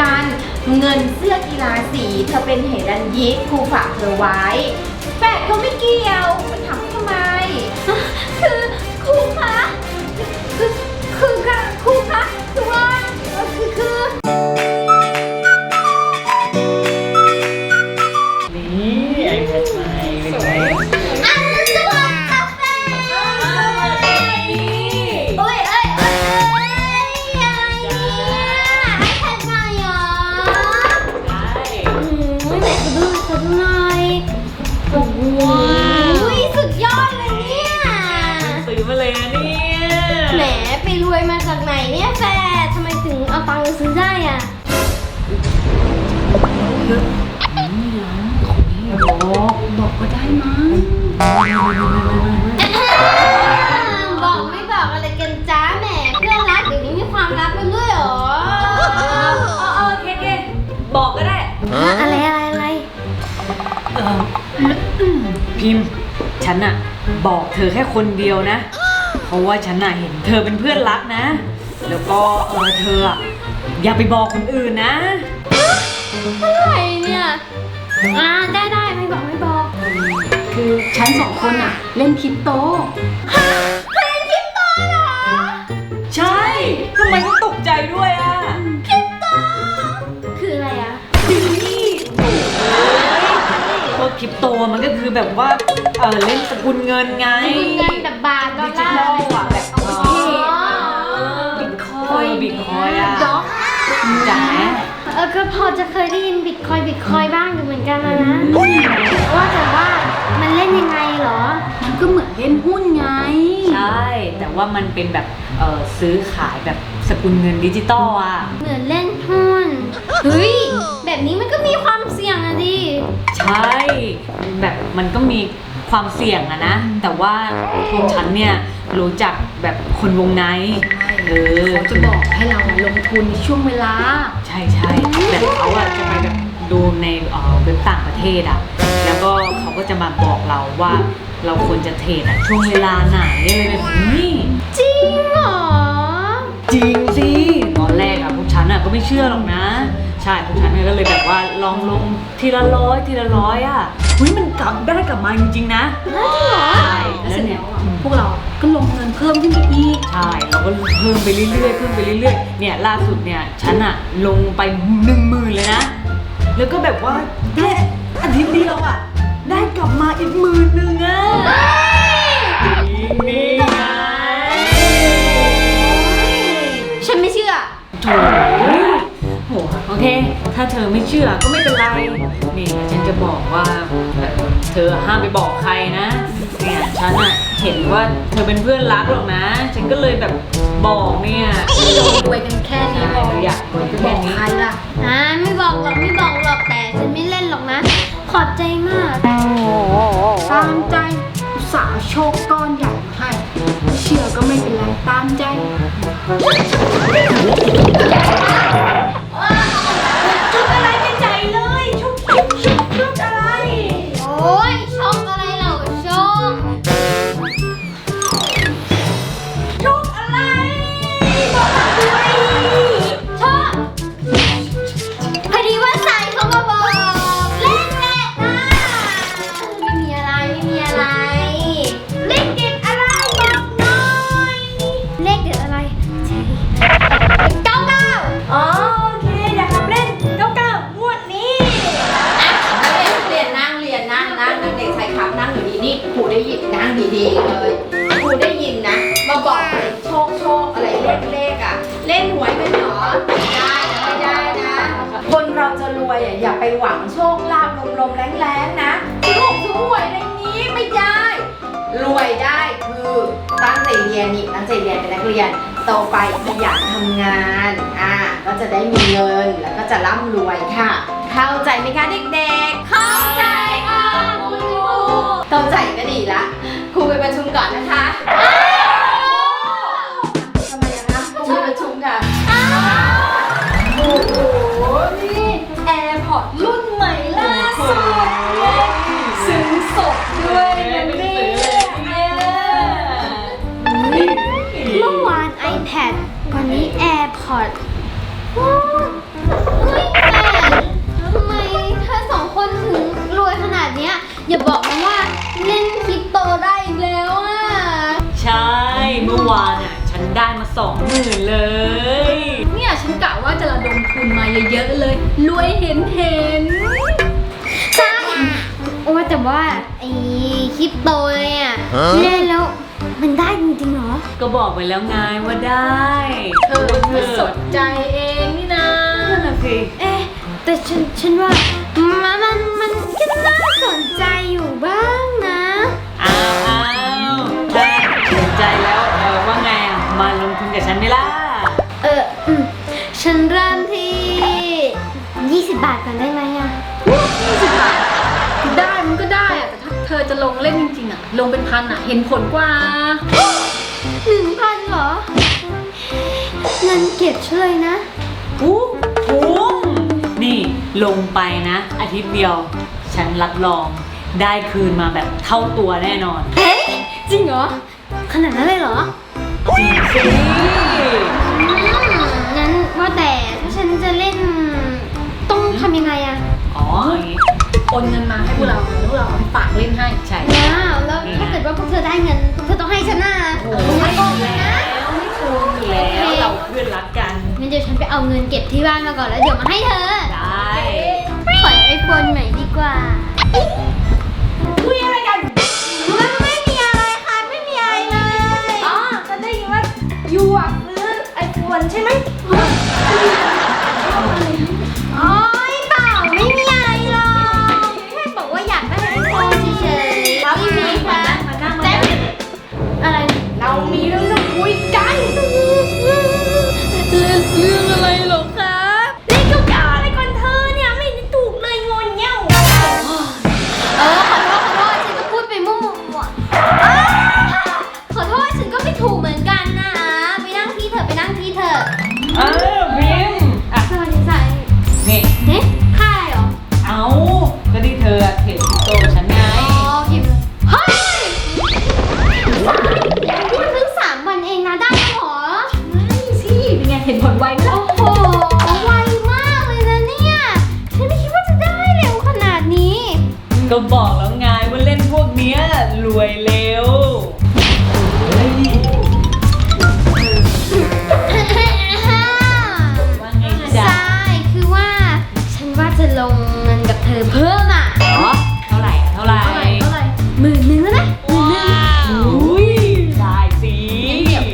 กันเงินเสื้อกีฬาสีเธอเป็นเหรันยิกครูฝากเธอไว้แฟดเขาไม่เกี่ยวมันถามทำไม คือครูคะคือคือค่ะครูคะ มั้งบอกไม่บอกอะไรกันจ้าแหมเพื่อนรักเดี๋ยวนี้มีความลับกันด้วยเหรอเออเออเคเคบอกก็ได้อะไรอะไรอะไรเออพิมพ์ฉันอะบอกเธอแค่คนเดียวนะ เพราะว่าฉันอะเห็นเธอเป็นเพื่อนรักนะ แล้วก็เออเธออะอย่าไปบอกคนอื่นนะอะไรเนี่ยอ่าได้ได้ไม่บอกไม่บอก คือฉันสองคนอะเล่นคริปโตเพลงคริปโตเหรอใช่ทำไมต้องตกใจด้วยอะคริปโต คืออะไรอะพวกคริปโตมันก็คือแบบว่าเออเล่นสกุลเงินไงคุณเงินแบบบาทดอดิลจิลาทัลร์อะแบบอ๋อบิตคอยบิตคอยอะด็อกจ๋า เออก็พอจะเคยได้ยินบิตคอยบิตคอยบ้างอยู่เหมือนกันนะนะว่าแต่ว่ามันเล่นยังไงเหรอมันก็เหมือนเล่นหุ้นไง ใช่ แต่ว่ามันเป็นแบบเออซื้อขายแบบสกุลเงินดิจิตอลอะ เหมือนเล่นหุ้นเฮ้ยแบบนี้มันก็มีความเสี่ยงอะดิใช่แบบมันก็มีความเสี่ยงอะนะ แต่ว่าพวกฉันเนี่ยรู้จักแบบคนวงใน เออ เขาจะบอกให้เราลงทุนในช่วงเวลา ใช่ใช่แต่เขาอะจะไปแบบดูในเอ่อเว็บต่างประเทศอะแล้วก็เขาก็จะมาบอกเราว่าเราควรจะเทรดอะช่วงเวลาไหนอะไรแบบนี้จริงเหรอ จริงสิตอนแรกอะพวกฉันอะก็ไม่เชื่อหรอกนะ ใช่พวกฉันก็เลยแบบว่าลองลงทีละร้อยทีละร้อยอะเฮ้ยมันกลับได้กลับมาจริงๆนะ ใช่แล้วแล้เสวร็จเนี่แล้ยวอะพวกเราก็ลงเงินเพิ่มขึ้นไปอีก ใช่เราก็เพิ่มไปเรื่อยๆเพิ่มไปเรื่อยๆเนี่ยล่าสุดเนี่ยฉันอะลงไปหนึ่งหมื่นเลยนะ แล้วก็แบบว่าแค่อาทิตย์เดียวอะได้กลับมาอีกหมื่นหนึ่งอะนี่ไงฉันไม่เชื่อโถโหโอเค ถ้าเธอไม่เชื่อก็ไม่เป็นไร นี่ฉันจะบอกว่าแบบเธอห้ามไปบอกใครนะเนี่ยฉันอะเห็นว่าเธอเป็นเพื่อนรักหรอกนะ ฉันก็เลยแบบบอกเนี่ยรวยกันแค่นี้ใช่พอเราอยากรวยจะแค่บอกนี้ ใครล่ะ อ่าไม่บอกหรอกไม่บอกหรอกแต่ฉันไม่เล่นหรอกนะ ขอบใจมาก ตามใจอุตสาห์โชคก้อนใหญ่มาให้ไม่เชื่อก็ไม่เป็นไรตามใจ ใจเรียนนี่ตั้งใจเรียนเป็นนักเรียนโตไปอยากทำงานอ่าก็จะได้มีเงินแล้วก็จะร่ำรวยค่ะ เข้าใจไหมคะเด็กๆ เข้าใจค่ะคุณครูเข้าใจก็ดีละครูไปประชุมก่อนนะคะ ขอดเฮ้ยแม่ทำไมเธอสองคนถึงรวยขนาดเนี้ยอย่าบอกนะว่าเล่นคริปโตได้อีกแล้วอะ ใช่ เมื่อวานอะฉันได้มาสองหมื่นเลย เนี่ยฉันกะว่าจะระดมทุนมาเยอะๆเลย รวยเห็นเห็นใช่โอ้แต่ว่าไอ้คริปโตเนี่ยเล่นแล้ว มันได้จริงๆเหรอ ก็บอกไปแล้วไงว่าได้เธอไม่สนใจเองนี่นะนั่นน่ะสิเอ๊ะแต่ฉันฉันว่ามันมันมันก็น่าสนใจอยู่บ้างนะอ้าวอ้าวถ้าสนใจแล้วเออว่าไงอะมาลงทุนกับฉันไหมล่ะเอออืมฉันเริ่มที่ 20 บาทก่อนได้ไหมอะได้ จะลงเล่นจริงๆอะลงเป็นพันอะเห็นผลกว่า หนึ่งพันเหรอเงินเก็บเฉยนะอู้คุ้มนี่ลงไปนะ อาทิตย์เดียว ฉันรับรอง ได้คืนมาแบบเท่าตัวแน่นอนเฮ้ยจริงเหรอ ขนาดนั้นเลยเหรอจริงสิอืมงั้นว่าแต่ถ้าฉันจะเล่นต้องทำยังไงอะอ๋ออย่างงี้โอ นเงินมาให้พวกเราแล้วพวกเราเอาไปฝากเล่นให้ ใช่ ว้าวแล้วถ้าเกิดว่าพวกเธอได้เงินพวกเธอต้องให้ฉันนะไม่โกงเลยนะไม่คุ้มอยู่แล้วเราเพื่อนรักกันงั้นเดี๋ยวฉันไปเอาเงินเก็บที่บ้านมาก่อนแล้วเดี๋ยวมาให้เธอ ได้ขอไอโฟนใหม่ดีกว่า คุยอะไรกันมันไม่มีอะไรค่ะ ไม่มีอะไรเลย อ๋อฉันได้ยินว่ายูอะซื้อไอโฟนใช่ไหม มีเรื่องจะคุยกัน เรื่องเรื่องอะไร งเงินกับเธอเพิ่มอะอ๋อเท่าไหร่อะเท่าไหร่เท่าไหร่เท่าไหร่หมื่นหนึ่งแล้วนะหมื่นหนึ่งอุ้ยได้สิ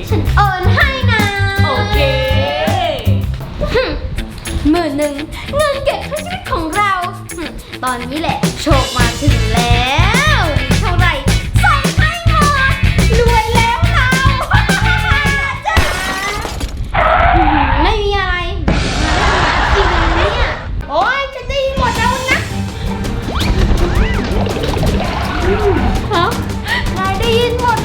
ฉันโอนให้นะโอเคหึหมื่นหนึ่งเงินเก็บเพื่อชีวิตของเราหึตอนนี้แหละโชคมาถึงแล้ว ฮะนายได้ยินหมด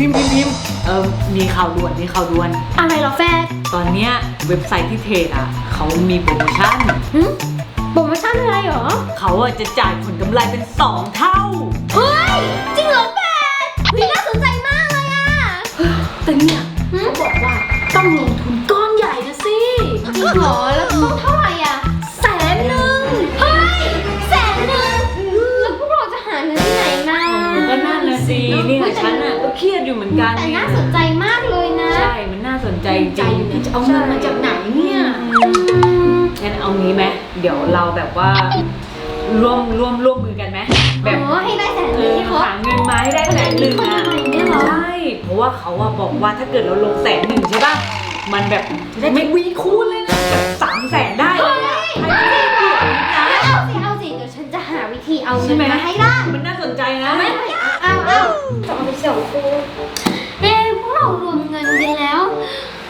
พิมพ์พิมพ์พิมพ์เออมีข่าวด่วนมีข่าวด่วน อะไรเหรอแฟนตอนเนี้ยเว็บไซต์ที่เทรดอะ เขามีโปรโมชั่น หึโปรโมชั่นอะไรเหรอ เขาอะจะจ่ายผลกำไรเป็น 2 เท่า เฮ้ย จริงเหรอแฟนเฮ้ยน่าสนใจมากเลยอะ แต่เนี่ยหึ เขาบอกว่าต้องลงทุนก้อนใหญ่นะสิจริงเหรอ แล้วต้องเท่าาเงินที่ไหนมาก็นั่นนะสิเนี่ยฉันอะก็เครียดอยู่เหมือนกันแต่เนี่ยน่าสนใจมากใจอยู่เนี่ยจะเอาเงินมาจากไหนเนี่ยงั้นเอางี้ไหมเดี๋ยวเราแบบว่าร่วมร่วมร่วมมือกันไหมแบบโอ้ให้ได้แสนเอนึงอให้ครบหาเงินมาให้ได้แสนหนึ่งคนอะอะไรเนี่ยเหรอใช่เพราะว่าเขาอะบอกว่าถ้าเกิดเราลงแสนหนึ่งใช่ป่ะมันแบบไม่วีคูณเลยนะแบบสามแสนได้เลยอะใครไม่ได้ผิดนะเอาสิเอาสิเดี๋ยวฉันจะหาวิธีเอาเงิใช่นไหมมาให้ได้มันน่าสนใจนะไม่ไม่เอาเอาจะเอาไปส่งครูเอ้พวกเรารวมเงินกันแล้ว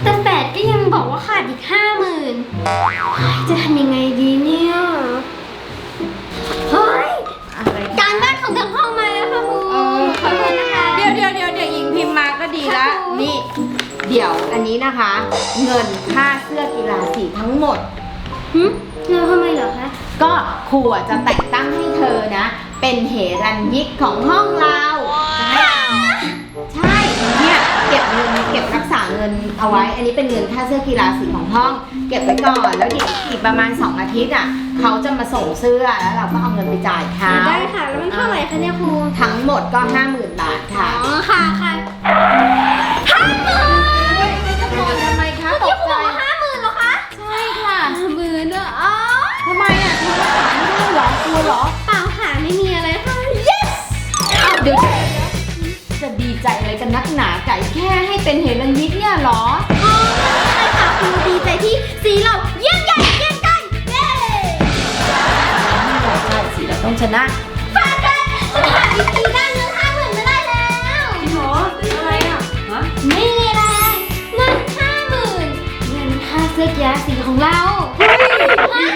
แต่แฝดก็ยังบอกว่าขาดอีกห้าหมื่นจะทำยังไงดีเนี่ย เฮ้ย อะไรการบ้านของทั้งห้องมาแล้วค่ะครูขอโทษนะคะ เดี๋ยวเดี๋ยวเดี๋ยวเดี๋ยวหญิงพิมพ์มาก็ดีละค่ะครู นี่ เดี๋ยวอันนี้นะคะ เงินค่าเสื้อกีฬาสีทั้งหมด หึแล้วทำไมเหรอคะ ก็ครูอะจะแต่งตั้งให้เธอนะ เป็นเหรัญยิกของห้องเรา ใช่เนี่ยเก็บเงินเก็บรักษาเงินเอาไว้ อันนี้เป็นเงินค่าเสื้อกีฬาสีของห้อง เก็บไว้ก่อนแล้วเดี๋ยวอีกประมาณ 2 อาทิตย์อะเขาจะมาส่งเสื้อแล้วเราก็เอาเงินไปจ่ายเขาได้ค่ะ แล้วมันเท่าไหร่คะเนี่ยครู ทั้งหมดก็ 50,000 บาทอ๋ค่ะอค่ะค่ะ หนาไก่แค่ให้เป็นเหรัญยิกเนี่ยเหรอ อ๋อไม่เป็นไรค่ะครูดีใจที่สีเราเยี่ยมใหญ่เยี่ยมกันเย้ใช่สิเราต้องชนะฟาดกันฉันหาวิธีได้เงินห้าหมื่นมาได้แล้วจริงเหรออะไรอะฮะไม่มีอะไรเงินห้าหมื่นเงินค่าเสื้อกีฬาสีของเราฮะ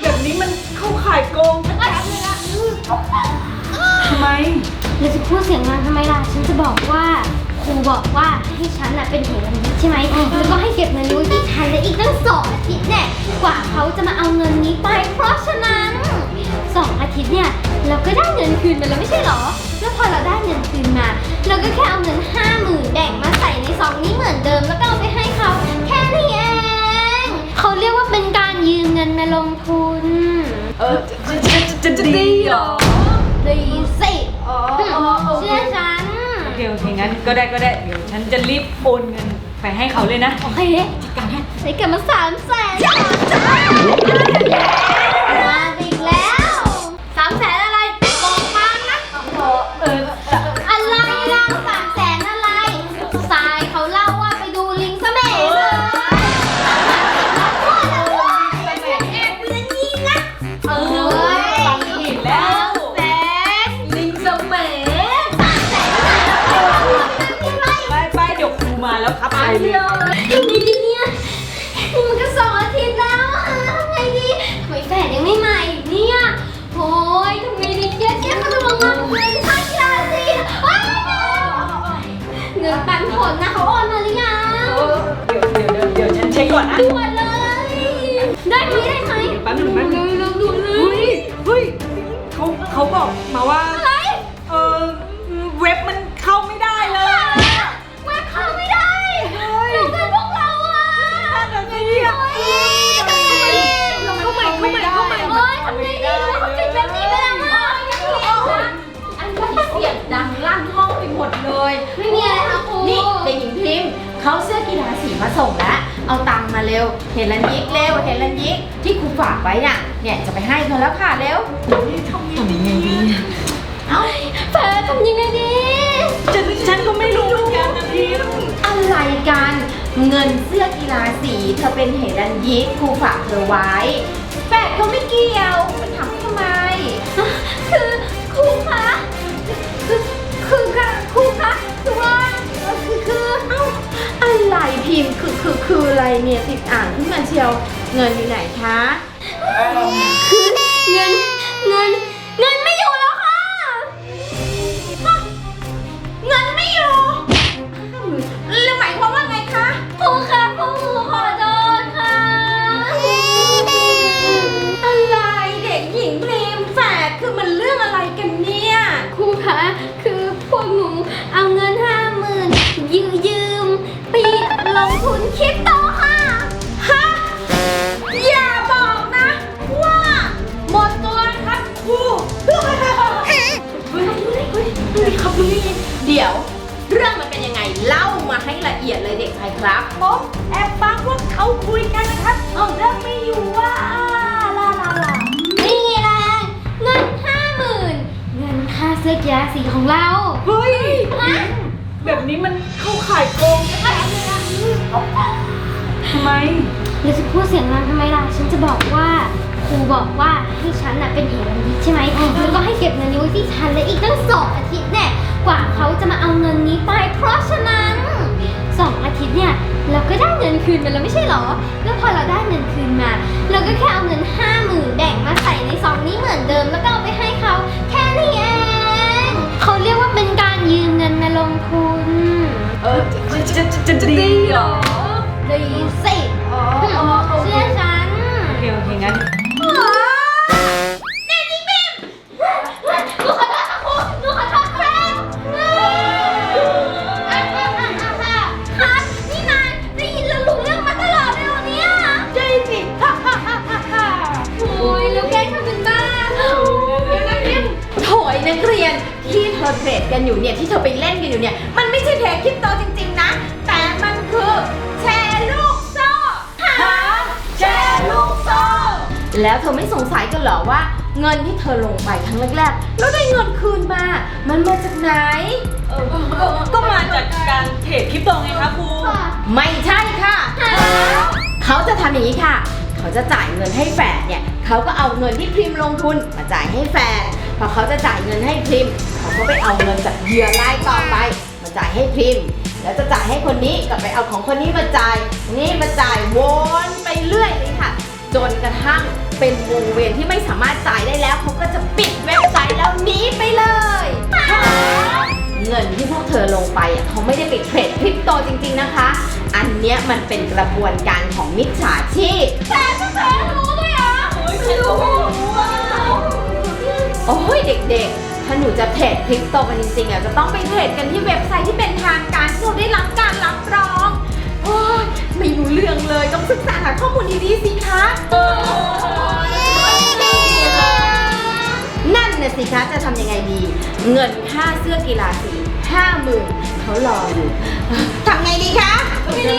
แบบนี้มันเข้าข่ายโกงชัดๆเลยอะทำไม เราจะพูดเสียงดังทำไมล่ะ ฉันจะบอกว่าค รูบอกว่าให้ฉันน่ะเป็นเหรัญยิกใช่ไหมแล้วก็ให้เก็บเงินไว้ที่ฉันและอีกตั้งสองอาทิตย์เนี่ยกว่าเขาจะมาเอาเงินนี้ไป เพราะฉะนั้นสองอาทิตย์เนี่ยเราก็ได้เงินคืนมาแล้วไม่ใช่เหรอ แล้วพอเราได้เงินคืนมา เราก็แค่เอาเงินห้าหมื่นแบ่งมาใส่ในซองนี้เหมือนเดิมแล้วก็เอาไปให้เขาแค่นี้เองเขาเรียกว่าเป็นการยืมเงินมาลงทุน เออจะจะจะจะดีเหรอ งั้นก็ได้ก็ได้ เดี๋ยวฉันจะรีบโอนเงินไปให้เขาเลยนะ โอเคจัดการให้ได้เก็บมาสามแสนมา แล้วครับไปเลยทำไงดีเนี่ยนี่มันก็สองอาทิตย์แล้วอะทำไงดีทำไมแฟนยังไม่มาอีกเนี่ยโอ้ยทำไงดีเจ๊เจ๊เขาจะลงมาเงินค่ากีฬาสิว้ายเงินปันผลนะเขาโอนมาหรือยังเดี๋ยวเดี๋ยวเดี๋ยวเดี๋ยวฉันเช็คก่อนนะด่วนเลย ได้ไหมได้ไหมเดี๋ยวแป๊บนึงแป๊บนึงเร็วๆด่วนเลเฮ้ยยเฮ้ยเขาเขาบอกมาว่า สีมาส่งแล้ว เอาตังค์มาเร็ว เห็นรันยิกเร็ว เห็นรันยิกที่ครูฝากไว้น่ะ เนี่ยจะไปให้เธอแล้วค่ะเร็วทำยังไงดีเอ้าแฟนทำยังไงดี ฉันฉันก็ไม่รู้เหมือนกันนะพิมพ์อะไรกันเงินเสื้อกีฬาสีเธอเป็นเหรันยิกครูฝากเธอไว้แฟดเขาไม่เกี่ยวไปถามทำไม คือครูคะคือคือค่ะครู คือคือคืออะไรเนี่ยติดอ่างขึ้นมาเชียวเงินอยู่ไหนคะคือเงินเงินเงิน ให้ละเอียดเลยเด็กชายครับผมแอบเขาคุยกันนะครับเอาเริ่มไม่อยู่ว่าลาลาลานี่ไงล่ะเงินห้าหมื่นเงินค่าเสื้อกีฬาสีของเราเฮ้ยฮะแบบนี้มันเข้าข่ายโกงนะทำไมเราจะพูดเสียงดังทำไมล่ะ ฉันจะบอกว่าครูบอกว่าให้ฉันน่ะเป็นเหรัญยิกใช่ไหมแล้วก็ให้เก็บเงินนี้ไว้ที่ฉันและอีกตั้งสองอาทิตย์เนี่ยกว่าเขาจะมาเอาเงินนี้ไป เพราะฉะนั้น สองอาทิตย์เนี่ยเราก็ได้เงินคืนมาแล้วไม่ใช่เหรอ แล้วพอเราได้เงินคืนมา เราก็แค่เอาเงินห้าหมื่นแบ่งมาใส่ในซองนี้เหมือนเดิม แล้วก็เอาไปให้เขาแค่นี้เองเขาเรียกว่าเป็นการยืมเงินมาลงทุนเออจะจะจะจะดีเหรอดีสิเชื่อฉัน โอเคโอเคงั้นนี่ นักเรียนที่เธอเทรดกันอยู่เนี่ยที่เธอไปเล่นกันอยู่เนี่ยมันไม่ใช่เทรดคริปโตจริง ๆ นะ แต่มันคือแชร์ลูกโซ่ฮะแชร์ลูกโซ่แล้วเธอไม่สงสัยกันเหรอว่า เงินที่เธอลงไปครั้งแรกๆแล้วได้เงินคืนมา มันมาจากไหนเออก็ก็มาจากการเทรดคริปโตไงคะครูไม่ใช่ค่ะ เขาจะทำอย่างนี้ค่ะ เขาจะจ่ายเงินให้แฟนเนี่ย เขาก็เอาเงินที่พริมลงทุนมาจ่ายให้แฟน พอเขาจะจ่ายเงินให้พิมเขาก็ไปเอาเงินจากเหยื่อรายต่อไป มาจ่ายให้พิมแล้วจะจ่ายให้คนนี้ก็ไปเอาของคนนี้มาจ่าย นี่มาจ่ายวนไปเรื่อยเลยค่ะ จนกระทั่งเป็นวงเวียนที่ไม่สามารถจ่ายได้แล้วเขาก็จะปิดเว็บไซต์แล้วหนีไปเลยเงินที่พวกเธอลงไปอะเขาไม่ได้ไปเทรดคริปโตจริงๆนะคะ อันเนี้ยมันเป็นกระบวนการของมิจฉาชีพแต่แกรู้ด้วยเหรอไม่รู้ โอ้ยเด็กๆ ถ้าหนูจะเทรดคริปโตกันจริงๆอะจะต้องไปเทรดกันที่เว็บไซต์ที่เป็นทางการที่เราได้รับการรับรองโอ้ยไม่รู้เรื่องเลยต้องศึกษาหาข้อมูลดีๆสิคะนั่นน่ะสิคะจะทำยังไงดี เงินค่าเสื้อกีฬาสีห้าหมื่นเขารออยู่ทำไงดีคะนี่